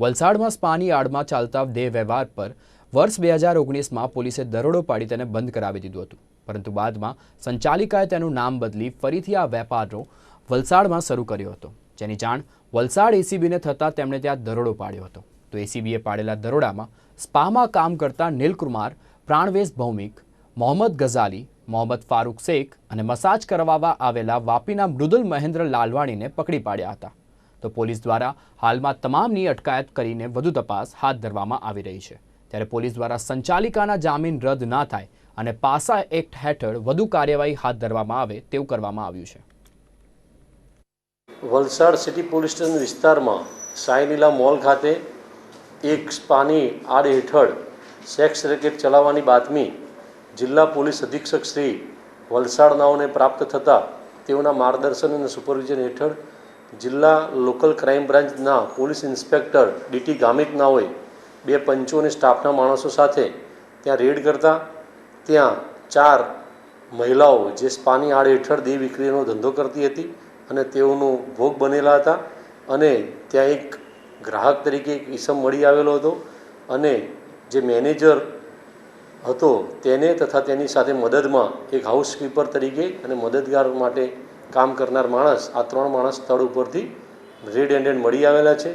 વલસાડમાં સ્પાની આડમાં ચાલતા દેહ વ્યવહાર પર વર્ષ બે હજાર ઓગણીસમાં પોલીસે દરોડો પાડી તેને બંધ કરાવી દીધું હતું. પરંતુ બાદમાં સંચાલિકાએ તેનું નામ બદલી ફરીથી આ વેપારનો વલસાડમાં શરૂ કર્યો હતો. જેની જાણ વલસાડ એસીબીને થતાં તેમણે ત્યાં દરોડો પાડ્યો હતો. તો એસીબીએ પાડેલા દરોડામાં સ્પામાં કામ કરતા નીલકુમાર, પ્રાણવેશ ભૌમિક, મોહમ્મદ ગઝાલી, મોહમ્મદ ફારૂક શેખ અને મસાજ કરવામાં આવેલા વાપીના મૃદુલ મહેન્દ્ર લાલવાણીને પકડી પાડ્યા હતા. તો પોલીસ દ્વારા હાલમાં તમામની અટકાયત કરીને વધુ તપાસ હાથ ધરવામાં આવી રહી છે. ત્યારે પોલીસ દ્વારા સંચાલિકાના જામીન રદ ના થાય અને પાસા એક્ટ હેઠળ વધુ કાર્યવાહી હાથ ધરવામાં આવે તેવું કરવામાં આવ્યું છે. વલસાડ સિટી પોલીસ સ્ટેશન વિસ્તારમાં સાયલીલા મોલ ખાતે એક સ્પાની આડ હેઠળ સેક્સ રેકેટ ચલાવવાની બાતમી જિલ્લા પોલીસ અધિક્ષક શ્રી વલસાડનાઓને પ્રાપ્ત થતાં તેઓના માર્ગદર્શન અને સુપરવિઝન હેઠળ જિલ્લા લોકલ ક્રાઇમ બ્રાન્ચના પોલીસ ઇન્સ્પેક્ટર ડીટી ગામિતનાઓએ બે પંચો અને સ્ટાફના માણસો સાથે ત્યાં રેડ કરતા. ત્યાં ચાર મહિલાઓ જે સ્પાની આડ હેઠળ દેહ વિક્રીનો ધંધો કરતી હતી અને તેઓનો ભોગ બનેલા હતા અને ત્યાં એક ગ્રાહક તરીકે એક ઈસમ મળી આવેલો હતો અને જે મેનેજર હતો તેને તથા તેની સાથે મદદમાં એક હાઉસ કીપર તરીકે અને મદદગાર માટે કામ કરનાર માણસ આ ત્રણ માણસ સ્થળ ઉપરથી રેડ હેન્ડેડ મળી આવેલા છે.